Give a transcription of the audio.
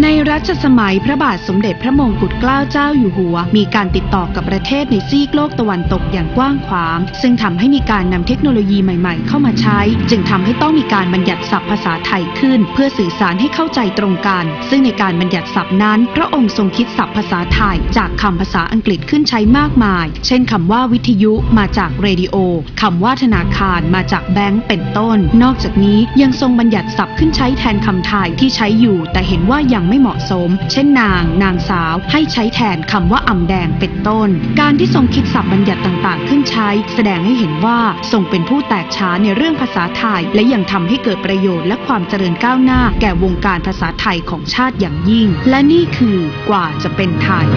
ในรัชสมัยพระบาทสมเด็จพระมงกุฎเกล้าเจ้าอยู่หัว มีการติดต่อกับประเทศในซีกโลกตะวันตกอย่างกว้างขวาง ซึ่งทำให้มีการนำเทคโนโลยีใหม่ๆ เข้ามาใช้ จึงทำให้ต้องมีการบัญญัติศัพท์ภาษาไทยขึ้น เพื่อสื่อสารให้เข้าใจตรงกัน ซึ่งในการบัญญัติศัพท์นั้น พระองค์ทรงคิดศัพท์ภาษาไทย จากคำภาษาอังกฤษขึ้นใช้มากมาย เช่นคำว่าวิทยุมาจากเรดิโอคำว่าธนาคารมาจากแบงก์เป็นต้น นอกจากนี้ยังทรงบัญญัติศัพท์ขึ้นใช้แทนคำไทยที่ใช้อยู่ แต่เห็นว่ายังไม่เหมาะสม เช่นนาง นางสาว ให้ใช้แทนคำว่าอ่ำแดงเป็นต้น การที่ทรงคิดศัพท์บัญญัติต่างๆ ขึ้นใช้ แสดงให้เห็นว่าทรงเป็นผู้แตกฉานในเรื่องภาษาไทย และยังทำให้เกิดประโยชน์และความเจริญก้าวหน้า แก่วงการภาษาไทยของชาติอย่างยิ่ง และนี่คือกว่าจะเป็นไทย